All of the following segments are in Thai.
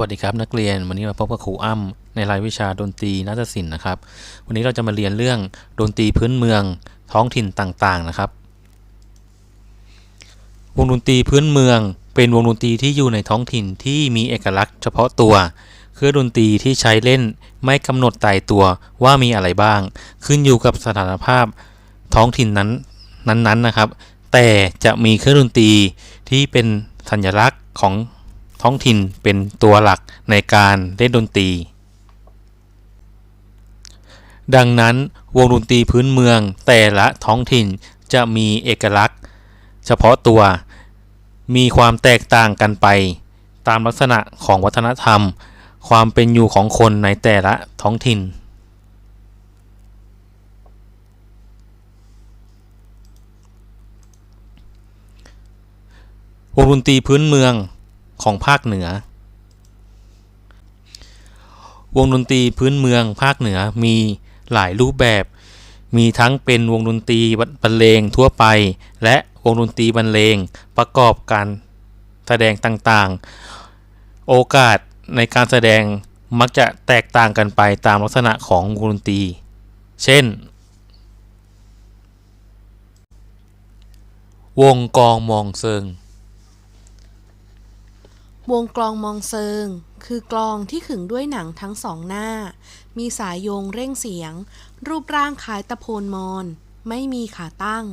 วัสดีครับนักเรียนวันนี้มาพบกับครูอ้ำในรายวิชาดนตรีนาฏศิลป์นะครับ วันนี้เราจะมาเรียนเรื่องดนตรีพื้นเมืองท้องถิ่นต่างๆนะครับ วงดนตรีพื้นเมือง เป็นวงดนตรีที่อยู่ในท้องถิ่นที่มีเอกลักษณ์เฉพาะตัว เครื่องดนตรีที่ใช้เล่นไม่กำหนดตายตัวว่ามีอะไรบ้าง ขึ้นอยู่กับสถานภาพท้องถิ่นนั้นนั้นๆนะครับ แต่จะมีเครื่องดนตรีที่เป็นสัญลักษณ์ของ ท้องถิ่นเป็นตัวหลักในการเล่นดนตรี ดังนั้นวงดนตรีพื้นเมืองแต่ละท้องถิ่นจะมีเอกลักษณ์ เฉพาะตัวมีความแตกต่างกันไป ตามลักษณะของวัฒนธรรม ความเป็นอยู่ของคนในแต่ละท้องถิ่น วงดนตรีพื้นเมือง ของภาคเหนือ วงดนตรีพื้นเมืองภาคเหนือมีหลายรูปแบบ มีทั้งเป็นวงดนตรีบรรเลงทั่วไป และวงดนตรีบรรเลงประกอบการแสดงต่างๆ โอกาสในการแสดงมักจะแตกต่างกันไปตามลักษณะของวงดนตรี เช่น วงกองมองเซิง วงกลองมองเซิง คือกลองที่ขึงด้วยหนังทั้งสองหน้า มีสายโยงเร่งเสียง รูปร่างคล้ายตะโพนมอน ไม่มีขาตั้ง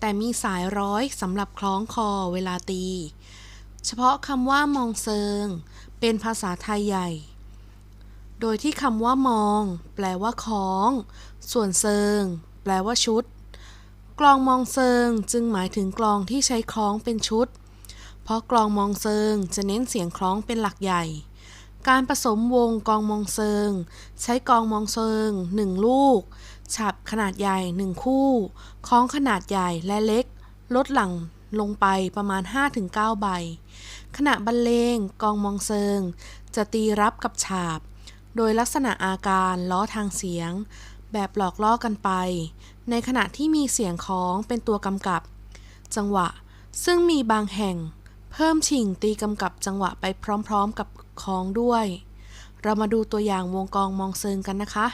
แต่มีสายร้อยสำหรับคล้องคอเวลาตี เฉพาะคำว่ามองเซิง เป็นภาษาไทยใหญ่ โดยที่คำว่ามอง แปลว่าคล้อง ส่วนเซิง แปลว่าชุด กลองมองเซิงจึงหมายถึงกลองที่ใช้คล้องเป็นชุด เพราะกลองมองเซิงจะเน้นเสียงคล้องเป็นหลักใหญ่ การผสมวงกลองมองเซิง ใช้กลองมองเซิงหนึ่งลูก ฉับขนาดใหญ่หนึ่งคู่ คล้องขนาดใหญ่และเล็ก ลดหลังลงไปประมาณ 5-9 ใบ ขณะบรรเลงกองมองเซิง จะตีรับกับฉาบ โดยลักษณะอาการล้อทางเสียง แบบหลอกล่อกันไป ในขณะที่มีเสียงคล้องเป็นตัวกำกับ จังหวะ ซึ่งมีบางแห่ง เพิ่มชิ่งตีกำกับจังหวะไปพร้อมๆกับคล้องด้วย เรามาดูตัวอย่างวงกลองมองเซิงกันนะคะ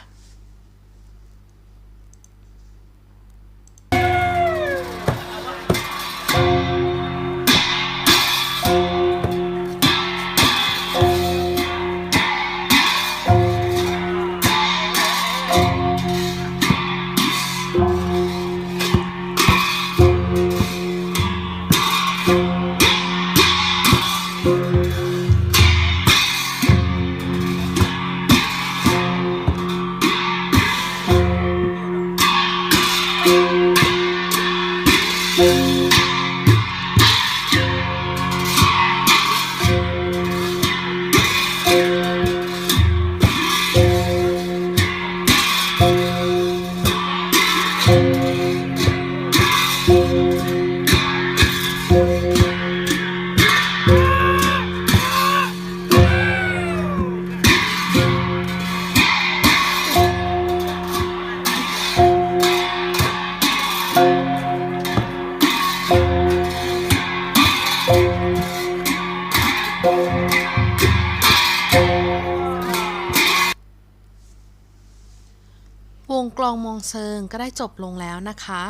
ลองมองเซิงก็ได้จบลงแล้วนะคะ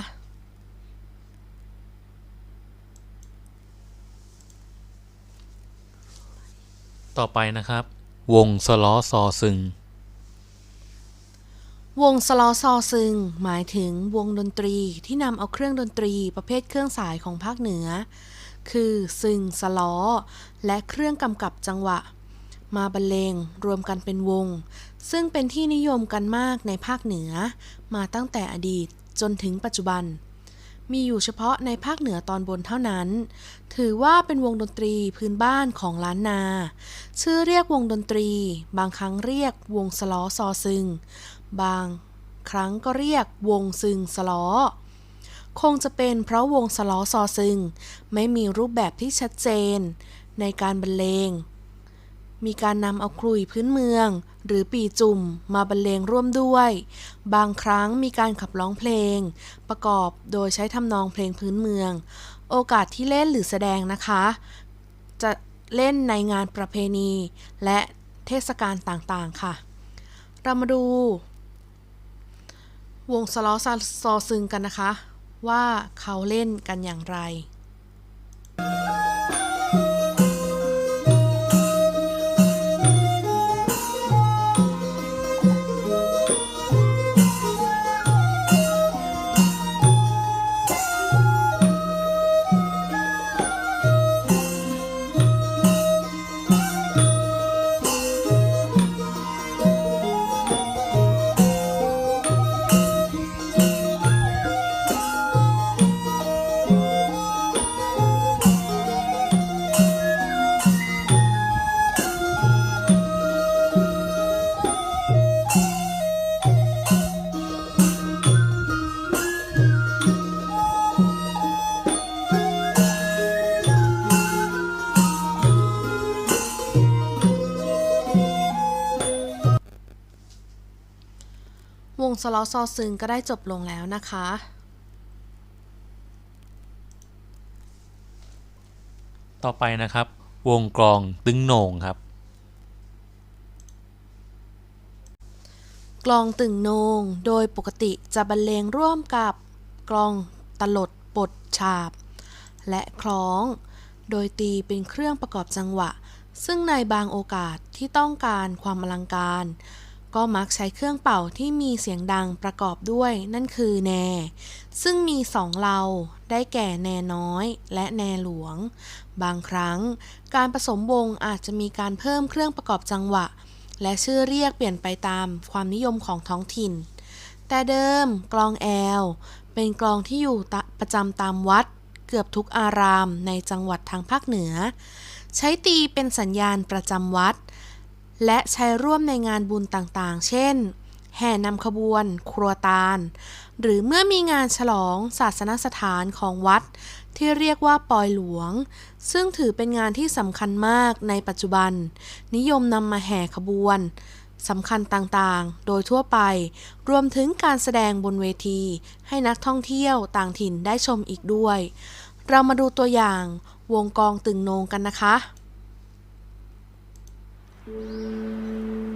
ต่อไปนะครับ วงสล้อซอซึง วงสลอซอซึง หมายถึงวงดนตรีที่นำเอาเครื่องดนตรีประเภทเครื่องสายของภาคเหนือ คือซึงสลอและเครื่องกำกับจังหวะ มาบรรเลงรวมกันเป็นวง ซึ่งเป็นที่นิยมกันมากในภาคเหนือ มาตั้งแต่อดีตจนถึงปัจจุบัน มีอยู่เฉพาะในภาคเหนือตอนบนเท่านั้น ถือว่าเป็นวงดนตรีพื้นบ้านของล้านนา ชื่อเรียกวงดนตรี บางครั้งเรียกวงสล้อซอซึง บางครั้งก็เรียกวงซึงสล้อคงจะเป็นเพราะวงสล้อซอซึง ไม่มีรูปแบบที่ชัดเจน ในการบรรเลง มีการนำเอาคลุยพื้นเมือง หรือปีจุ่มมาบรรเลงร่วมด้วย บางครั้งมีการขับร้องเพลง ประกอบโดยใช้ทำนองเพลงพื้นเมือง โอกาสที่เล่นหรือแสดงนะคะ จะเล่นในงานประเพณี และเทศกาลต่างๆค่ะ เรามาดู วงสล้อซาซอซึงกันนะคะ ว่าเขาเล่นกันอย่างไร งสล้อซอซึงก็ได้จบลงแล้วนะคะ ต่อไปนะครับ วงกลองตึงโหน่งครับ กลองตึงโหนงโดยปกติจะบรรเลงร่วมกับกลองตลดปดฉาบ และคล้อง โดยตีเป็นเครื่องประกอบจังหวะ ซึ่งในบางโอกาสที่ต้องการความอลังการ ก็มักใช้เครื่องเป่าที่มีเสียงดังประกอบด้วย นั่นคือแน ซึ่งมีสองเลาได้แก่แนน้อย และแนหลวง บางครั้ง การผสมวงอาจจะมีการเพิ่มเครื่องประกอบจังหวะ และชื่อเรียกเปลี่ยนไปตามความนิยมของท้องถิ่น แต่เดิมกลองแอล เป็นกลองที่อยู่ประจำตามวัด เกือบทุกอารามในจังหวัดทางภาคเหนือ ใช้ตีเป็นสัญญาณประจำวัด และใช้ร่วมในงานบุญต่างๆ เช่น แห่นำขบวน ครัวตาล หรือเมื่อมีงานฉลองศาสนสถานของวัด ที่เรียกว่าปอยหลวง ซึ่งถือเป็นงานที่สำคัญมากในปัจจุบัน นิยมนำมาแห่ขบวนสำคัญต่างๆ โดยทั่วไป รวมถึงการแสดงบนเวที ให้นักท่องเที่ยวต่างถิ่นได้ชมอีกด้วย เรามาดูตัวอย่าง วงกองตึงโนงกันนะคะ Música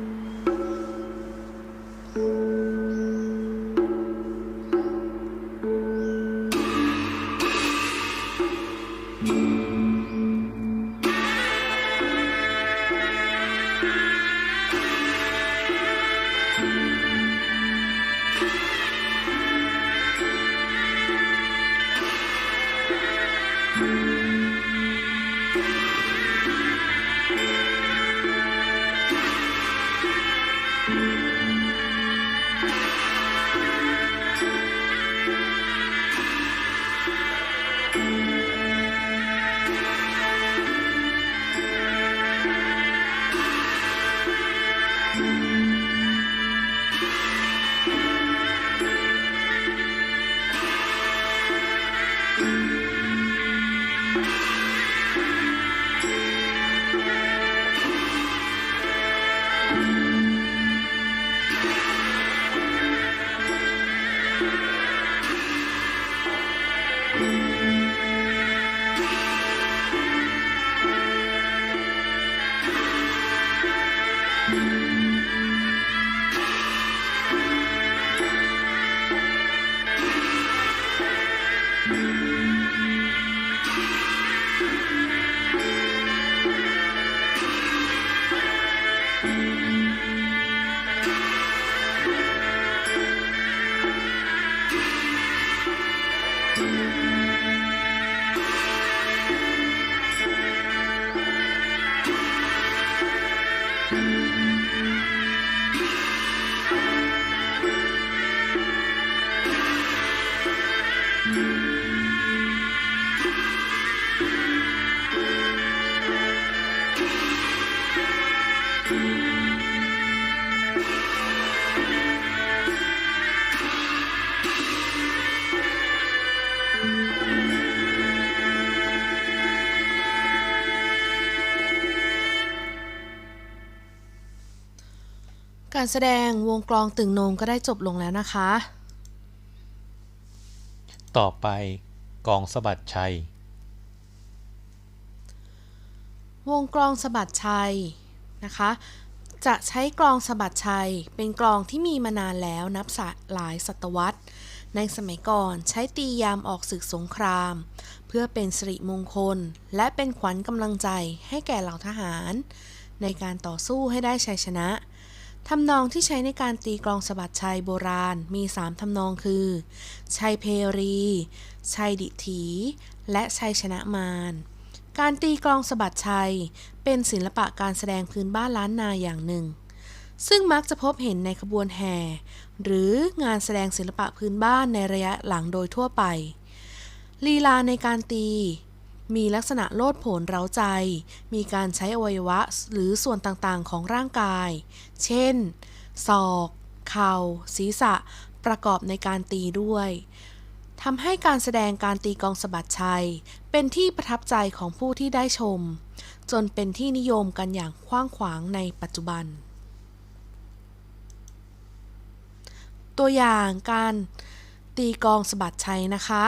การแสดงวงกลองตึงโหนงก็ได้จบลงแล้วนะคะ ต่อไปกองสะบัดชัย วงกลองสะบัดชัยนะคะ จะใช้กลองสะบัดชัย เป็นกลองที่มีมานานแล้วนับศะหลายศตวรรษ ในสมัยก่อนใช้ตียามออกศึกสงคราม เพื่อเป็นสิริมงคล และเป็นขวัญกำลังใจให้แก่เหล่าทหาร ในการต่อสู้ให้ได้ชัยชนะ ทำนองที่ใช้ในการตีกลองสะบัดชัยโบราณมี3ทำนองคือ ชัยเพรี ชัยดิถี และชัยชนะมารการตีกลองสะบัดชัย เป็นศิลปะการแสดงพื้นบ้านล้านนาอย่างหนึ่ง ซึ่งมักจะพบเห็นในขบวนแห่ หรืองานแสดงศิลปะพื้นบ้านในระยะหลังโดยทั่วไป ลีลาในการตี มีลักษณะโลดโผนเร้าใจ มีการใช้อวัยวะหรือส่วนต่างๆ ของร่างกาย เช่น ศอก เข่า ศีรษะ ประกอบในการตีด้วยทำให้การแสดงการตีกองสะบัดชัย เป็นที่ประทับใจของผู้ที่ได้ชม จนเป็นที่นิยมกันอย่างกว้างขวางในปัจจุบัน ตัวอย่างการตีกองสะบัดชัยนะคะ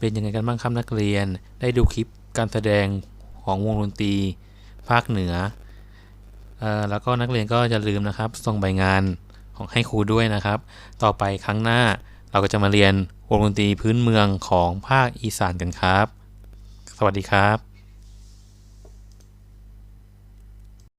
เป็นยังไงกันบ้างครับนักเรียน ได้ดูคลิปการแสดงของวงดนตรี ภาคเหนือออแล้วก็นักเรียนก็จะลืมนะครับส่งใบงานของให้ครูด้วยนะครับ ต่อไปครั้งหน้าเราก็จะมาเรียนวงดนตรีพื้นเมืองของภาคอีสานกันครับ สวัสดีครับ